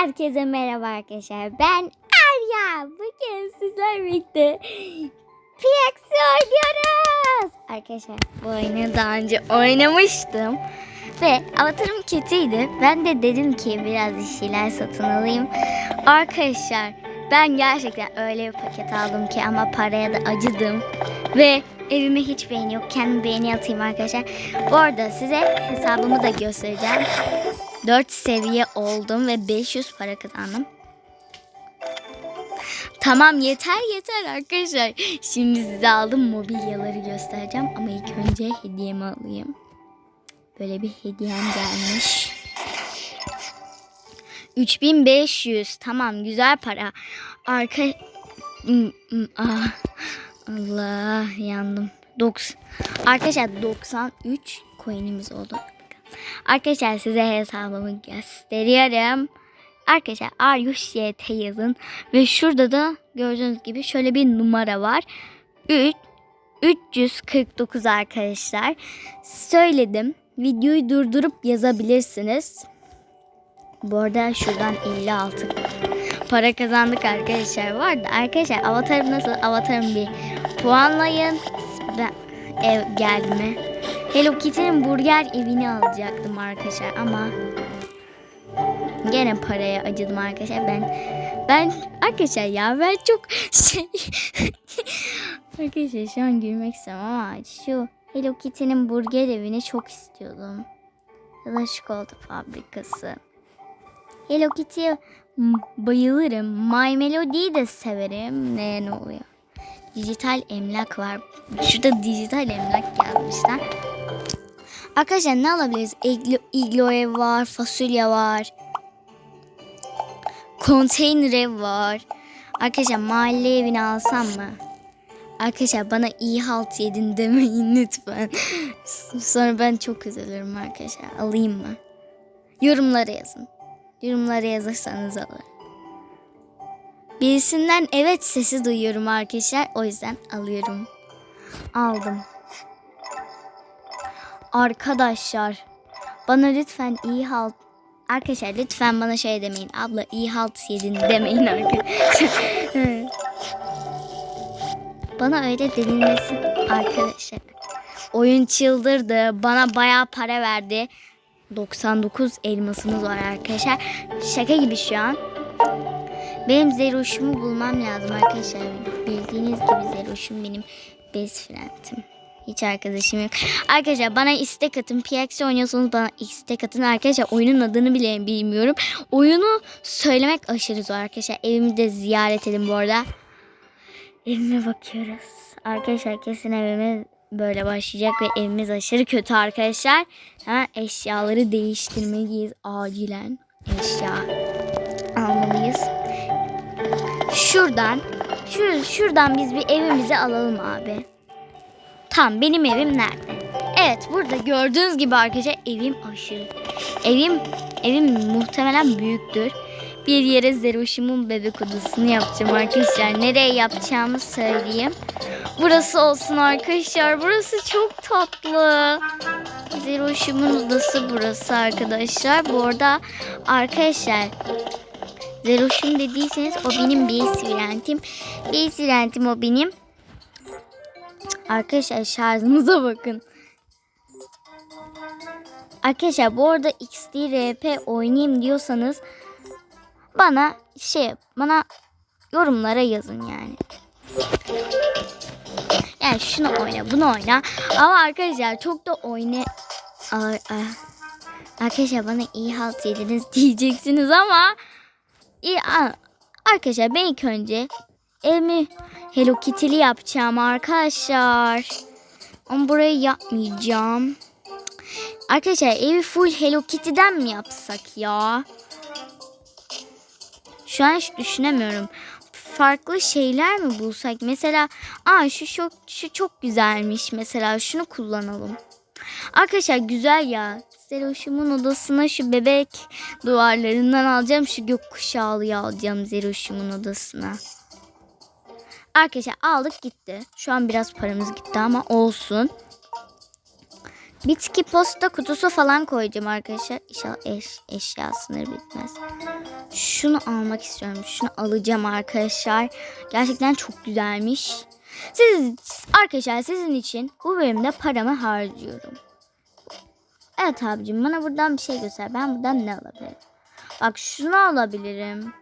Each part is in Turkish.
Herkese merhaba arkadaşlar. Ben Arya. Bugün sizlerle birlikte PX oynuyoruz. Arkadaşlar bu oyunu daha önce oynamıştım. Ve avatarım kötüydü. Ben de dedim ki biraz bir şeyler satın alayım. Arkadaşlar ben gerçekten öyle bir paket aldım ki ama paraya da acıdım. Ve evime hiç beğeni yok. Kendim beğeni atayım arkadaşlar. Bu arada size hesabımı da göstereceğim. 4 seviye oldum ve 500 para kazandım. Tamam yeter yeter arkadaşlar. Şimdi size aldım mobilyaları göstereceğim ama ilk önce hediyemi alayım. Böyle bir hediyem gelmiş. 3500 tamam güzel para. Arka Hmm, hmm, ah. Allah yandım. 90. Arkadaşlar 93 coin'imiz oldu. Arkadaşlar size hesabımı gösteriyorum. Arkadaşlar Aryuş YT yazın. Ve şurada da gördüğünüz gibi şöyle bir numara var. 3 349 arkadaşlar. Söyledim. Videoyu durdurup yazabilirsiniz. Bu arada şuradan 56 para kazandık arkadaşlar. Bu arada arkadaşlar avatarım nasıl? Avatarım bir puanlayın. Ben ev geldi mi? Hello Kitty'nin burger evini alacaktım arkadaşlar ama gene paraya acıdım arkadaşlar. Ben ben arkadaşlar ya ben çok şey arkadaşlar şu an gülmek istemem ama şu Hello Kitty'nin burger evini çok istiyordum. Ya da fabrikası. Hello Kitty'ye bayılırım. My Melody'yi de severim. Ne ne oluyor? Dijital emlak var. Şurada dijital emlak gelmişler. Arkadaşlar ne alabiliriz? Iglo, ev var, fasulye var. Konteyner ev var. Arkadaşlar mahalle evini alsam mı? Arkadaşlar bana iyi halt yedin demeyin lütfen. Sonra ben çok üzülürüm arkadaşlar. Alayım mı? Yorumlara yazın. Yorumlara yazarsanız alırım. Birisinden evet sesi duyuyorum arkadaşlar. O yüzden alıyorum. Aldım. Arkadaşlar bana lütfen iyi halt Arkadaşlar lütfen bana şey demeyin. Abla iyi halt yedin demeyin arkadaşlar. bana öyle denilmesin arkadaşlar. Oyun çıldırdı. Bana bayağı para verdi. 99 elmasımız var arkadaşlar. Şaka gibi şu an. Benim Zeroş'umu bulmam lazım arkadaşlar. Bildiğiniz gibi Zeroş'um benim best friend'im. Hiç arkadaşım yok. Arkadaşlar bana istek atın. PX oynuyorsanız bana istek atın. Arkadaşlar oyunun adını bile bilmiyorum. Oyunu söylemek aşırı zor arkadaşlar. Evimi de ziyaret edin bu arada. Evime bakıyoruz. Arkadaşlar kesin evime böyle başlayacak ve evimiz aşırı kötü arkadaşlar. Ha, eşyaları değiştirmeliyiz acilen. Eşya almalıyız. Şuradan şur şuradan biz bir evimizi alalım abi. Tam benim evim nerede? Evet burada gördüğünüz gibi arkadaşlar evim aşırı. Evim evim muhtemelen büyüktür. Bir yere Zeroş'umun bebek odasını yapacağım arkadaşlar. Nereye yapacağımı söyleyeyim. Burası olsun arkadaşlar. Burası çok tatlı. Zeroş'umun odası burası arkadaşlar. Bu arada arkadaşlar Zeroş'um dediyseniz o benim base friend'im. Base friend'im o benim. Arkadaşlar şarjımıza bakın. Arkadaşlar bu arada XD RP oynayayım diyorsanız bana şey bana yorumlara yazın yani. Yani şunu oyna bunu oyna. Ama arkadaşlar çok da oyna... Arkadaşlar bana iyi halt yediniz diyeceksiniz ama iyi, arkadaşlar ben ilk önce evimi Hello Kitty'li yapacağım arkadaşlar. Ama burayı yapmayacağım. Arkadaşlar evi full Hello Kitty'den mi yapsak ya? Şu an hiç düşünemiyorum. Farklı şeyler mi bulsak? Mesela aa şu çok şu çok güzelmiş. Mesela şunu kullanalım. Arkadaşlar güzel ya. Zeroş'umun odasına şu bebek duvarlarından alacağım. Şu gökkuşağlıyı alacağım Zeroş'umun odasına. Arkadaşlar aldık gitti. Şu an biraz paramız gitti ama olsun. Bitki posta kutusu falan koyacağım arkadaşlar. İnşallah eş, eşya sınırı bitmez. Şunu almak istiyorum. Şunu alacağım arkadaşlar. Gerçekten çok güzelmiş. Siz arkadaşlar sizin için bu bölümde paramı harcıyorum. Evet abicim bana buradan bir şey göster. Ben buradan ne alabilirim? Bak şunu alabilirim.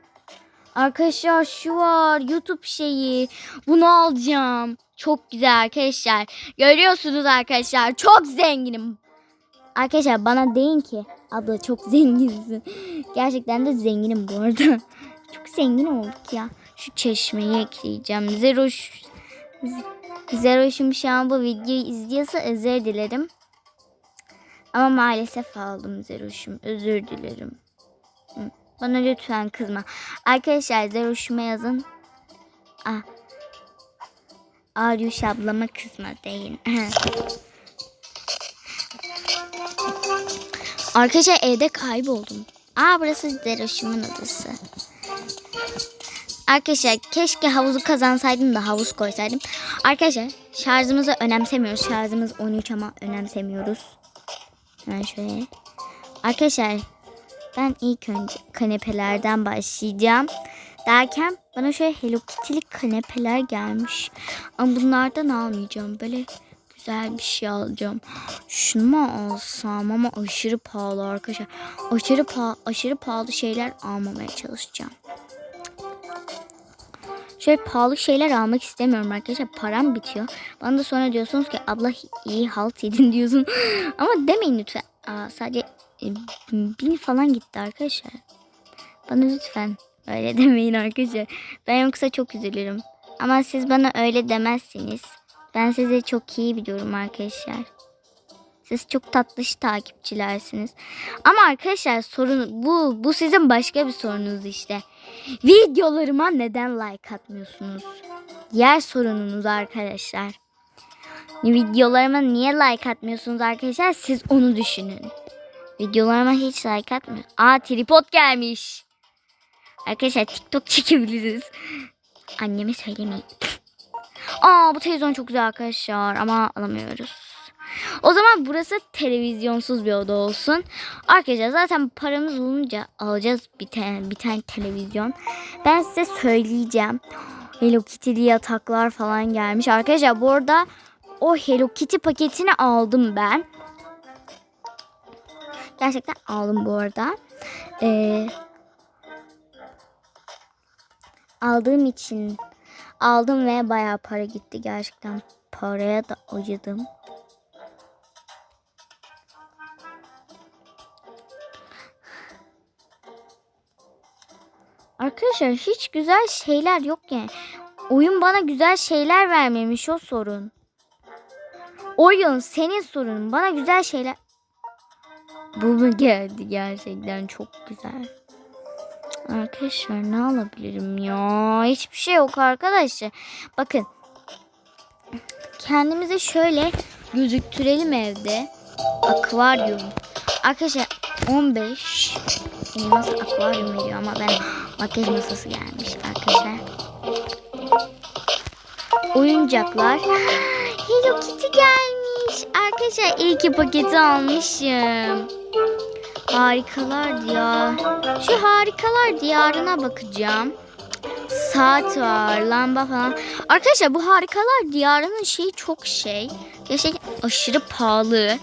Arkadaşlar şu var YouTube şeyi. Bunu alacağım. Çok güzel arkadaşlar. Görüyorsunuz arkadaşlar. Çok zenginim. Arkadaşlar bana deyin ki abla çok zenginsin. Gerçekten de zenginim bu arada. Çok zengin olduk ya. Şu çeşmeyi ekleyeceğim. Zeroş Zeroş'um şu an bu videoyu izliyorsa özür dilerim. Ama maalesef aldım Zeroş'um. Özür dilerim. Hı. Bana lütfen kızma. Arkadaşlar Zeroş'uma yazın. Ah. Aryuş ablama kızma deyin. Arkadaşlar evde kayboldum. Aa burası Zeroş'umun odası. Arkadaşlar keşke havuzu kazansaydım da havuz koysaydım. Arkadaşlar şarjımızı önemsemiyoruz. Şarjımız 13 ama önemsemiyoruz. Ben şöyle. Arkadaşlar ben ilk önce kanepelerden başlayacağım. Derken bana şöyle Hello Kitty'li kanepeler gelmiş. Ama bunlardan almayacağım. Böyle güzel bir şey alacağım. Şunu mu alsam ama aşırı pahalı arkadaşlar. Aşırı, pahalı, aşırı pahalı şeyler almamaya çalışacağım. Şöyle pahalı şeyler almak istemiyorum arkadaşlar. Param bitiyor. Bana da sonra diyorsunuz ki abla iyi halt yedin diyorsun. Ama demeyin lütfen. Aa, sadece bin falan gitti arkadaşlar. Bana lütfen öyle demeyin arkadaşlar. Ben yoksa çok üzülürüm. Ama siz bana öyle demezsiniz. Ben sizi çok iyi biliyorum arkadaşlar. Siz çok tatlış takipçilersiniz. Ama arkadaşlar sorun bu bu sizin başka bir sorunuz işte. Videolarıma neden like atmıyorsunuz? Diğer sorununuz arkadaşlar. Videolarıma niye like atmıyorsunuz arkadaşlar? Siz onu düşünün. Videolarıma hiç like atmıyor. Aa tripod gelmiş. Arkadaşlar TikTok çekebiliriz. Anneme söylemeyin. Aa bu televizyon çok güzel arkadaşlar ama alamıyoruz. O zaman burası televizyonsuz bir oda olsun. Arkadaşlar zaten paramız olunca alacağız bir tane bir tane televizyon. Ben size söyleyeceğim. Hello Kitty'li yataklar falan gelmiş. Arkadaşlar bu arada o Hello Kitty paketini aldım ben. Gerçekten aldım bu arada. Ee, aldığım için aldım ve bayağı para gitti gerçekten. Paraya da acıdım. Arkadaşlar hiç güzel şeyler yok yani. Oyun bana güzel şeyler vermemiş o sorun. Oyun senin sorunun. Bana güzel şeyler... Bu mu geldi gerçekten çok güzel. Arkadaşlar ne alabilirim ya? Hiçbir şey yok arkadaşlar. Bakın. Kendimize şöyle gözüktürelim evde. Akvaryum. Arkadaşlar 15 elmas akvaryum veriyor ama ben makyaj masası gelmiş arkadaşlar. Oyuncaklar. Hello Kitty gelmiş. Arkadaşlar iyi ki paketi almışım. Harikalar diyar. Şu harikalar diyarına bakacağım. Saat var, lamba falan. Arkadaşlar bu harikalar diyarının şeyi çok şey. Gerçekten aşırı pahalı.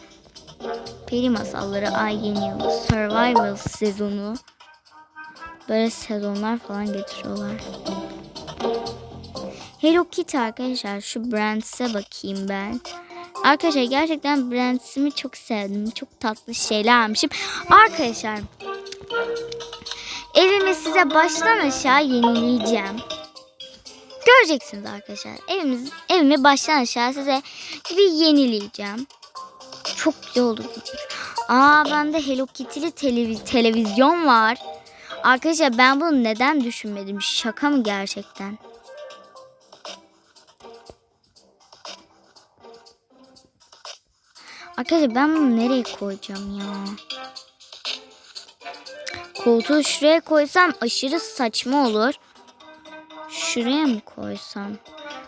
Peri masalları, ay yeni yılı, survival sezonu. Böyle sezonlar falan getiriyorlar. Hello Kitty arkadaşlar. Şu Brands'e bakayım ben. Arkadaşlar gerçekten Brands'imi çok sevdim. Çok tatlı şeyler almışım. Arkadaşlar evimi size baştan aşağı yenileyeceğim. Göreceksiniz arkadaşlar. Evimiz, evimi baştan aşağı size bir yenileyeceğim. Çok güzel oldu diyeceksiniz. Aa bende Hello Kitty'li televiz- televizyon var. Arkadaşlar ben bunu neden düşünmedim? Şaka mı gerçekten? Arkadaşlar ben bunu nereye koyacağım ya? Koltuğu şuraya koysam aşırı saçma olur. Şuraya mı koysam?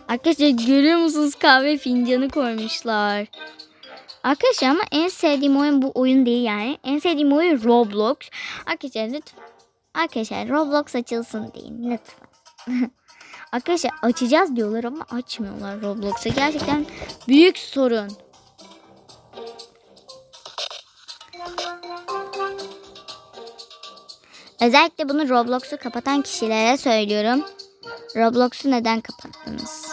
Arkadaşlar görüyor musunuz kahve fincanı koymuşlar. Arkadaşlar ama en sevdiğim oyun bu oyun değil yani. En sevdiğim oyun Roblox. Arkadaşlar lütfen Arkadaşlar Roblox açılsın deyin lütfen. Arkadaşlar açacağız diyorlar ama açmıyorlar Roblox'u. Gerçekten büyük sorun. Özellikle bunu Roblox'u kapatan kişilere söylüyorum. Roblox'u neden kapattınız?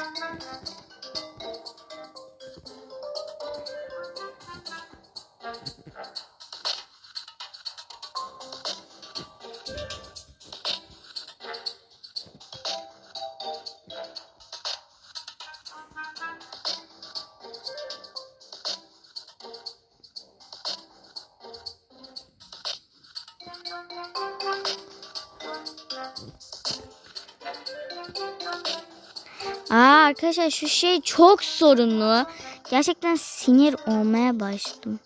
Arkadaşlar şu şey çok sorunlu. Gerçekten sinir olmaya başladım.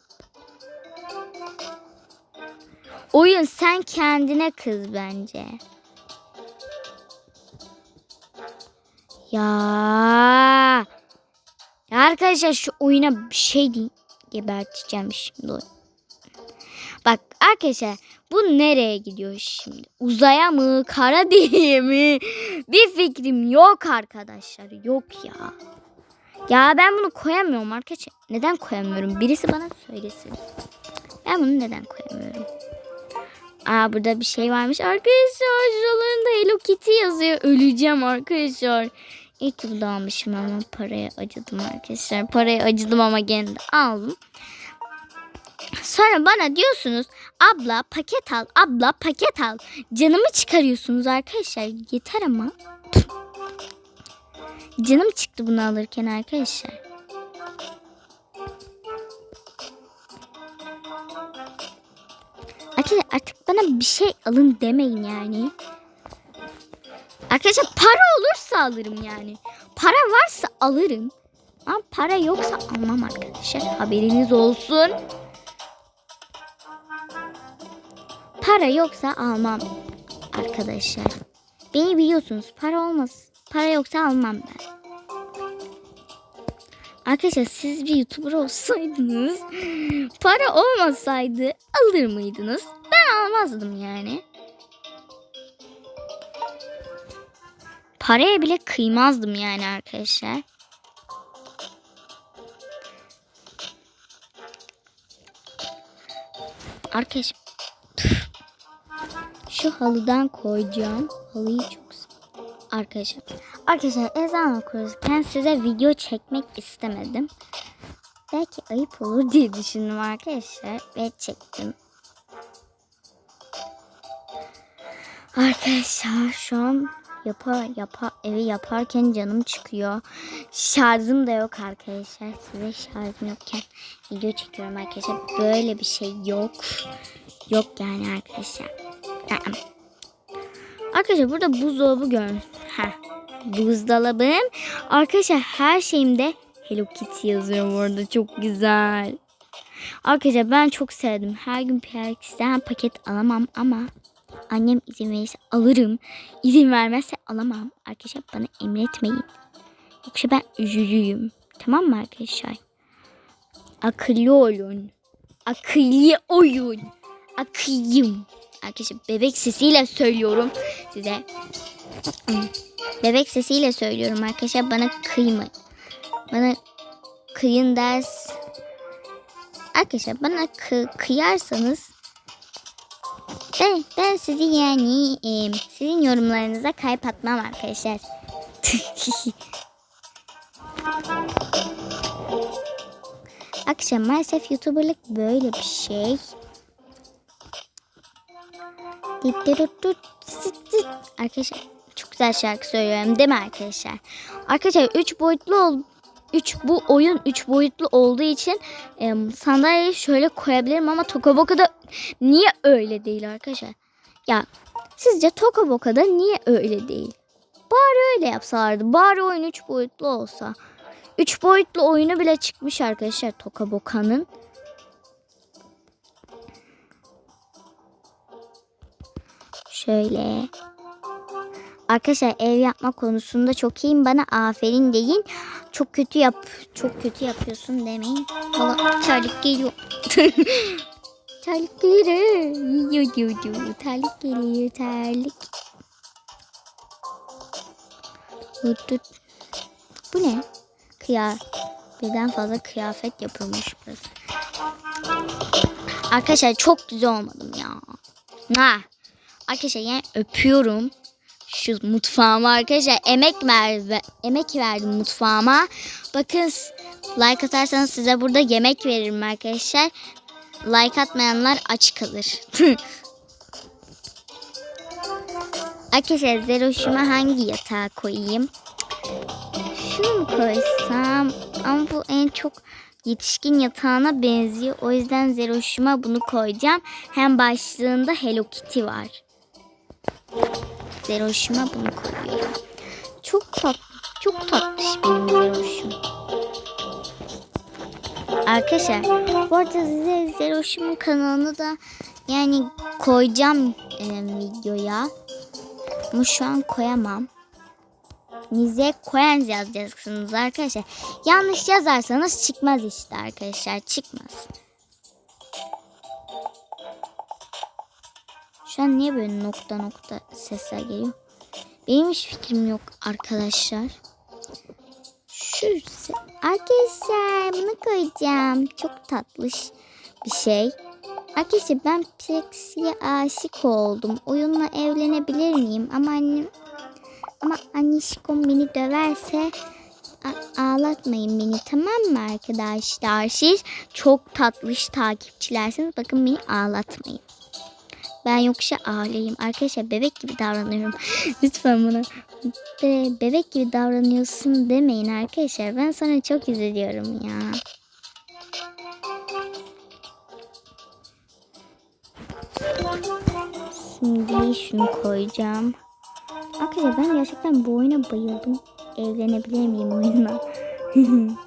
Oyun sen kendine kız bence. Ya. Ya arkadaşlar şu oyuna bir şey. Geberteceğim şimdi. oyunu. Bak arkadaşlar bu nereye gidiyor şimdi? Uzaya mı? Kara deliğe mi? Bir fikrim yok arkadaşlar. Yok ya. Ya ben bunu koyamıyorum arkadaşlar. Neden koyamıyorum? Birisi bana söylesin. Ben bunu neden koyamıyorum? Aa burada bir şey varmış. Arkadaşlar şuralarında Hello Kitty yazıyor. Öleceğim arkadaşlar. İyi ki bunu almışım ama paraya acıdım arkadaşlar. Paraya acıdım ama gene de aldım. Sonra bana diyorsunuz abla paket al, abla paket al. Canımı çıkarıyorsunuz arkadaşlar. Yeter ama. Canım çıktı bunu alırken arkadaşlar. Arkadaşlar artık bana bir şey alın demeyin yani. Arkadaşlar para olursa alırım yani. Para varsa alırım. Ama para yoksa almam arkadaşlar. Haberiniz olsun. Para yoksa almam arkadaşlar. Beni biliyorsunuz para olmaz. Para yoksa almam ben. Arkadaşlar siz bir YouTuber olsaydınız para olmasaydı alır mıydınız? Ben almazdım yani. Paraya bile kıymazdım yani arkadaşlar. Arkadaşlar şu halıdan koyacağım. Halıyı çok. Arkadaşlar. Arkadaşlar ezan okuyoruz. Ben size video çekmek istemedim. Belki ayıp olur diye düşündüm arkadaşlar. Ve çektim. Arkadaşlar şu an yapa yapa evi yaparken canım çıkıyor. Şarjım da yok arkadaşlar. Size şarjım yokken video çekiyorum arkadaşlar. Böyle bir şey yok. Yok yani arkadaşlar. Arkadaşlar burada buzdolabı görün. Ha. Buzdolabım. Arkadaşlar her şeyimde Hello Kitty yazıyor bu arada. Çok güzel. Arkadaşlar ben çok sevdim. Her gün PRX'den paket alamam ama annem izin verirse alırım. İzin vermezse alamam. Arkadaşlar bana emretmeyin. Yoksa ben üzücüyüm. Tamam mı arkadaşlar? Akıllı olun. Akıllı oyun. Akıllıyım. Arkadaşlar bebek sesiyle söylüyorum size. Bebek sesiyle söylüyorum arkadaşlar bana kıymayın. Bana kıyın ders. Arkadaşlar bana kı kıyarsanız ben, ben sizi yani e, sizin yorumlarınıza kalp atmam arkadaşlar. Akşam maalesef YouTuber'lık böyle bir şey. Arkadaşlar çok güzel şarkı söylüyorum değil mi arkadaşlar? Arkadaşlar 3 boyutlu ol 3 bu oyun 3 boyutlu olduğu için e, sandalyeyi şöyle koyabilirim ama Tokaboka'da niye öyle değil arkadaşlar? Ya sizce Tokaboka'da niye öyle değil? Bari öyle yapsalardı. Bari oyun 3 boyutlu olsa. 3 boyutlu oyunu bile çıkmış arkadaşlar Tokaboka'nın. Şöyle. Arkadaşlar ev yapma konusunda çok iyiyim. Bana aferin deyin. Çok kötü yap. Çok kötü yapıyorsun demeyin. Valla terlik geliyor. terlik geliyor. Terlik geliyor terlik. Bu ne? Kıya. Birden fazla kıyafet yapılmış burası. Arkadaşlar çok güzel olmadım ya. Ha. Arkadaşlar yani öpüyorum. Şu mutfağıma arkadaşlar emek ver, emek verdim mutfağıma. Bakın like atarsanız size burada yemek veririm arkadaşlar. Like atmayanlar aç kalır. arkadaşlar Zeroş'uma hangi yatağa koyayım? Şunu mu koysam? Ama bu en çok yetişkin yatağına benziyor. O yüzden Zeroş'uma bunu koyacağım. Hem başlığında Hello Kitty var. Zeroş'uma bunu koyuyorum. Çok tatlı. Çok tatlış benim Zeroş'um. Arkadaşlar bu arada size Zeroş'umun kanalını da yani koyacağım e, videoya. Ama şu an koyamam. Nize koyan yazacaksınız arkadaşlar. Yanlış yazarsanız çıkmaz işte arkadaşlar. Çıkmaz. Şu an niye böyle nokta nokta sesler geliyor? Benim hiç fikrim yok arkadaşlar. Şu arkadaşlar bunu koyacağım. Çok tatlış bir şey. Arkadaşlar ben Plexie'ye aşık oldum. Oyunla evlenebilir miyim? Ama annem ama annişkom beni döverse ağlatmayın beni tamam mı arkadaşlar? Siz çok tatlış takipçilersiniz. Bakın beni ağlatmayın. Ben yoksa ağlayayım. Arkadaşlar bebek gibi davranıyorum. Lütfen bana be- bebek gibi davranıyorsun demeyin arkadaşlar. Ben sana çok üzülüyorum ya. Şimdi şunu koyacağım. Arkadaşlar ben gerçekten bu oyuna bayıldım. Evlenebilir miyim oyunla?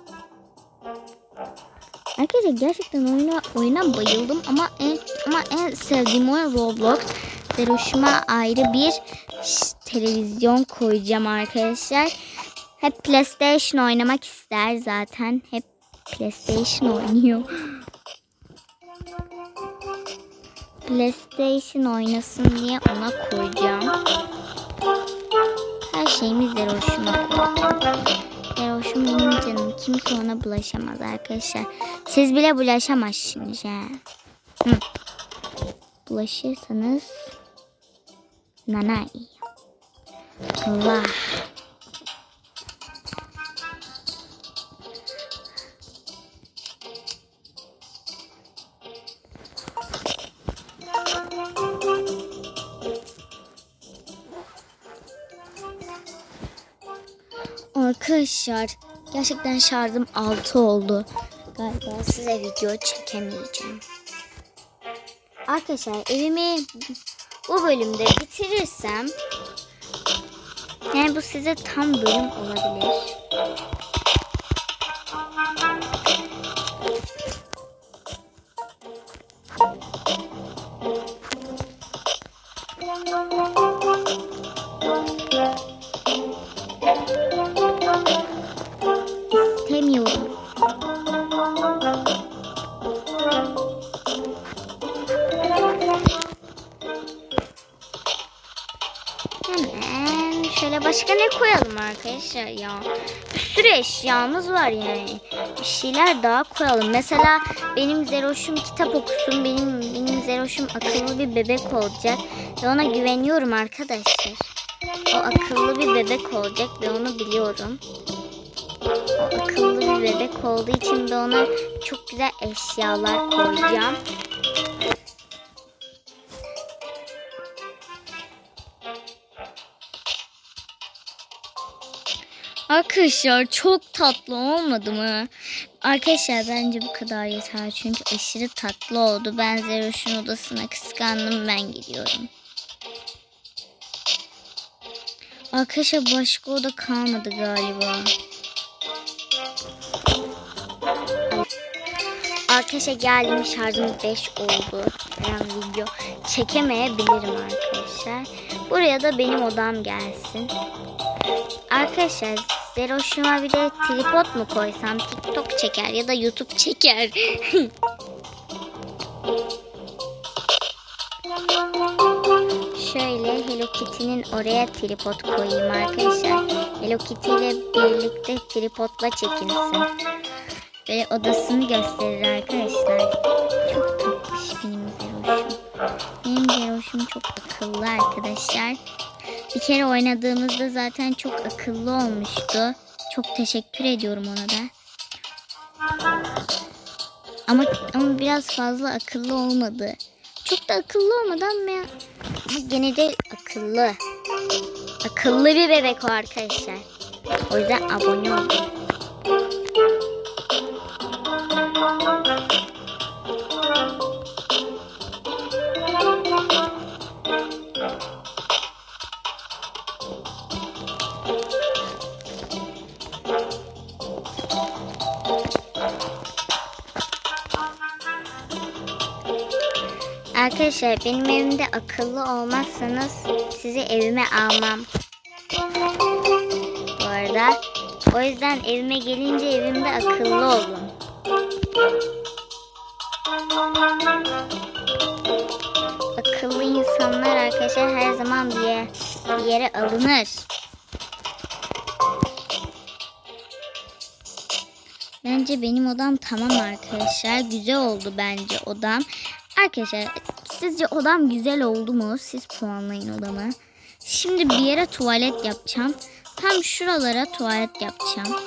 Arkadaşlar gerçekten oyuna oyuna bayıldım ama en ama en sevdiğim oyun Roblox. Zeroş'uma ayrı bir televizyon koyacağım arkadaşlar. Hep PlayStation oynamak ister zaten. Hep PlayStation oynuyor. PlayStation oynasın diye ona koyacağım. Her şeyimiz Zeroş'uma koyacağım. Zeroş'um benim canım. Kimse ona bulaşamaz arkadaşlar. Siz bile bulaşamazsınız ha. Hı. Bulaşırsanız nanay. Allah. Arkadaşlar gerçekten şarjım 6 oldu. Galiba size video çekemeyeceğim. Arkadaşlar evimi bu bölümde bitirirsem yani bu size tam bölüm olabilir. Arkadaşlar ya. Bir sürü eşyamız var yani. Bir şeyler daha koyalım. Mesela benim Zeroş'um kitap okusun. Benim, benim Zeroş'um akıllı bir bebek olacak. Ve ona güveniyorum arkadaşlar. O akıllı bir bebek olacak ve onu biliyorum. O akıllı bir bebek olduğu için de ona çok güzel eşyalar koyacağım. Arkadaşlar çok tatlı olmadı mı? Arkadaşlar bence bu kadar yeter. Çünkü aşırı tatlı oldu. Ben Zeroş'un odasına kıskandım. Ben gidiyorum. Arkadaşlar başka oda kalmadı galiba. Arkadaşlar geldim şarjım 5 oldu. Ben video çekemeyebilirim arkadaşlar. Buraya da benim odam gelsin. Arkadaşlar Beroş'uma bir de tripod mu koysam TikTok çeker ya da YouTube çeker. Şöyle Hello Kitty'nin oraya tripod koyayım arkadaşlar. Hello Kitty ile birlikte tripodla çekinsin. Böyle odasını gösterir arkadaşlar. Çok tatlış benim Beroş'um. Benim Beroş'um çok akıllı arkadaşlar. Bir kere oynadığımızda zaten çok akıllı olmuştu. Çok teşekkür ediyorum ona da. Ama ama biraz fazla akıllı olmadı. Çok da akıllı olmadı ama, ama gene de akıllı. Akıllı bir bebek o arkadaşlar. O yüzden abone olun. Arkadaşlar benim evimde akıllı olmazsanız sizi evime almam. Bu arada o yüzden evime gelince evimde akıllı olun. Akıllı insanlar arkadaşlar her zaman bir yere, bir yere alınır. Bence benim odam tamam arkadaşlar. Güzel oldu bence odam. Arkadaşlar sizce odam güzel oldu mu? Siz puanlayın odamı. Şimdi bir yere tuvalet yapacağım. Tam şuralara tuvalet yapacağım.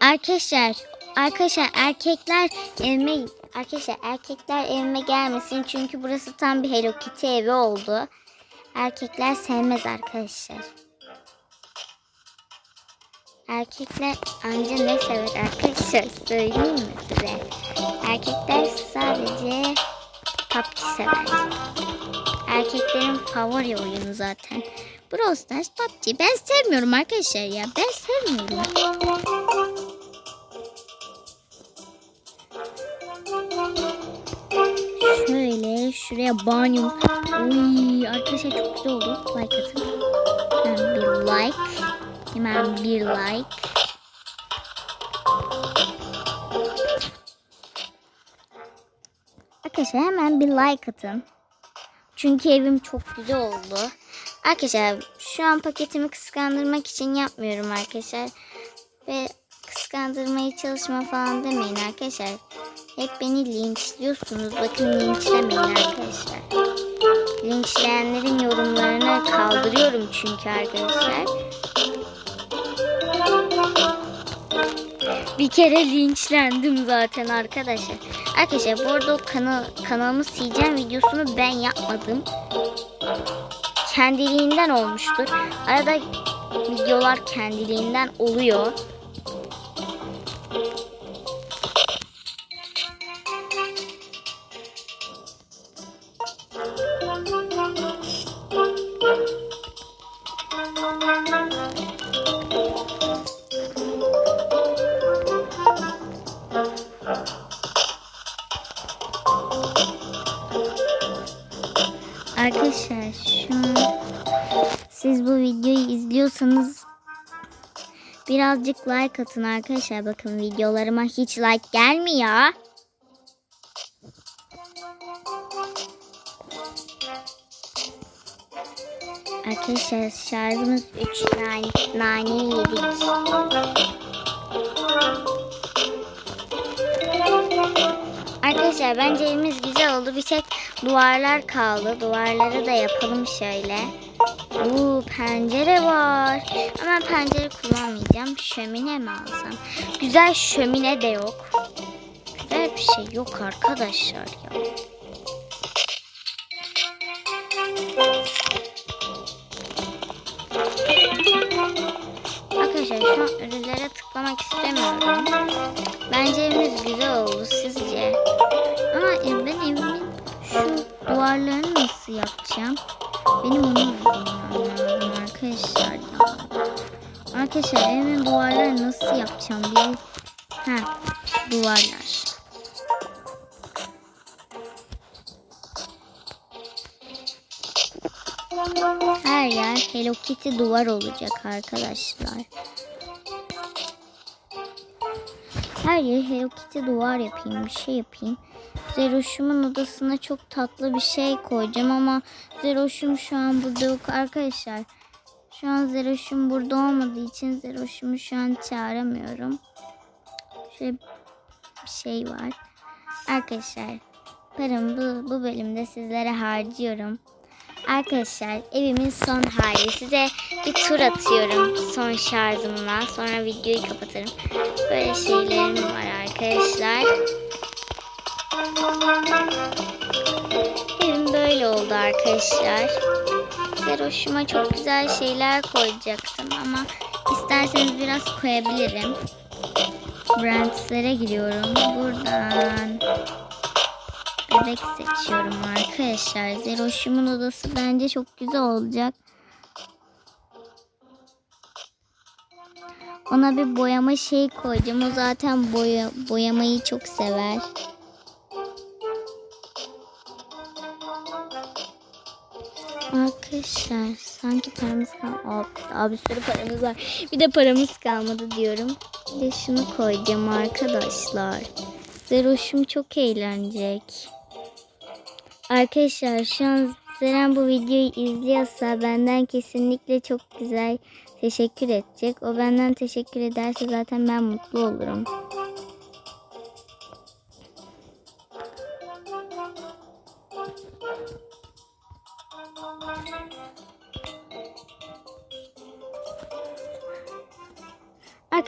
Arkadaşlar, arkadaşlar erkekler evime arkadaşlar erkekler evime gelmesin çünkü burası tam bir Hello Kitty evi oldu. Erkekler sevmez arkadaşlar. Erkekler anca ne sever arkadaşlar söyleyeyim mi size? Erkekler sadece PUBG sever. Erkeklerin favori oyunu zaten. Brawl Stars PUBG. Ben sevmiyorum arkadaşlar ya. Ben sevmiyorum. Şöyle şuraya banyo. Uy arkadaşlar çok güzel oldu. Like atın. Hemen bir like. Hemen bir like. Arkadaşlar hemen bir like atın. Çünkü evim çok güzel oldu. Arkadaşlar şu an paketimi kıskandırmak için yapmıyorum arkadaşlar. Ve kıskandırmaya çalışma falan demeyin arkadaşlar. Hep beni linçliyorsunuz. Bakın linçlemeyin arkadaşlar. Linçleyenlerin yorumlarını kaldırıyorum çünkü arkadaşlar. Bir kere linçlendim zaten arkadaşlar. Arkadaşlar bu arada o kanal, kanalımı sileceğim videosunu ben yapmadım. Kendiliğinden olmuştur. Arada videolar kendiliğinden oluyor. Birazcık like atın arkadaşlar. Bakın videolarıma hiç like gelmiyor. Arkadaşlar şarjımız 3 nane, nane yedik. Arkadaşlar bence evimiz güzel oldu. Bir tek duvarlar kaldı. Duvarları da yapalım şöyle. Oo pencere var. Ama pencere kullanmayacağım. Şömine mi alsam? Güzel şömine de yok. Güzel bir şey yok arkadaşlar ya. Arkadaşlar şu an ürünlere tıklamak istemiyorum. Bence evimiz güzel oldu sizce. Ama e, ben evimin şu duvarlarını nasıl yapacağım? Benim onu Arkadaşlar evimin duvarlarını nasıl yapacağım bir Ha duvarlar. Her yer Hello Kitty duvar olacak arkadaşlar. Her yeri Hello Kitty duvar yapayım, bir şey yapayım. Zeroş'umun odasına çok tatlı bir şey koyacağım ama Zeroş'um şu an burada yok arkadaşlar. Şu an Zeroş'um burada olmadığı için Zeroş'umu şu an çağıramıyorum. Şöyle bir şey var. Arkadaşlar paramı bu, bu bölümde sizlere harcıyorum. Arkadaşlar evimin son hali. Size bir tur atıyorum son şarjımla. Sonra videoyu kapatırım. Böyle şeylerim var arkadaşlar. Evim böyle oldu arkadaşlar. Zeroş'uma çok güzel şeyler koyacaktım ama isterseniz biraz koyabilirim. Brandslere giriyorum. Buradan bebek seçiyorum arkadaşlar. Zeroş'umun odası bence çok güzel olacak. Ona bir boyama şey koyacağım. O zaten boya, boyamayı çok sever. Arkadaşlar sanki paramız kalmadı. Abi sürü paramız var. Bir de paramız kalmadı diyorum. Bir de şunu koyacağım arkadaşlar. Zeroş'um çok eğlenecek. Arkadaşlar şu an Zeren bu videoyu izliyorsa benden kesinlikle çok güzel teşekkür edecek. O benden teşekkür ederse zaten ben mutlu olurum.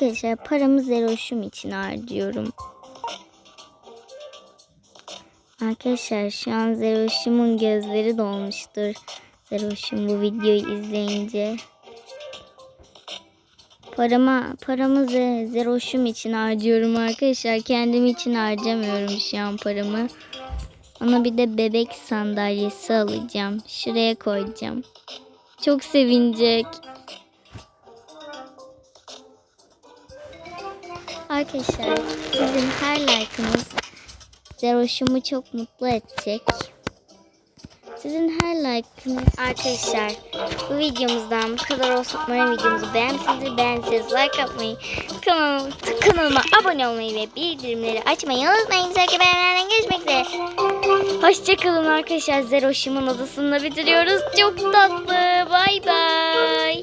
Arkadaşlar paramı Zeroş'um için harcıyorum. Arkadaşlar şu an Zeroş'umun gözleri dolmuştur. Zeroş'um bu videoyu izleyince. Parama, paramı Ze- Zeroş'um için harcıyorum arkadaşlar. Kendim için harcamıyorum şu an paramı. Ona bir de bebek sandalyesi alacağım. Şuraya koyacağım. Çok sevinecek. Arkadaşlar sizin her like'ınız Zeroş'umu çok mutlu edecek. Sizin her like'ınız arkadaşlar bu videomuzdan bu kadar olsun. Umarım videomuzu beğenmişsinizdir. Beğendiyseniz like atmayı, kanalıma, kanalıma abone olmayı ve bildirimleri açmayı unutmayın. Sonraki bölümlerden görüşmek üzere. Hoşçakalın arkadaşlar. Zeroş'umun odasında bitiriyoruz. Çok tatlı. Bay bay.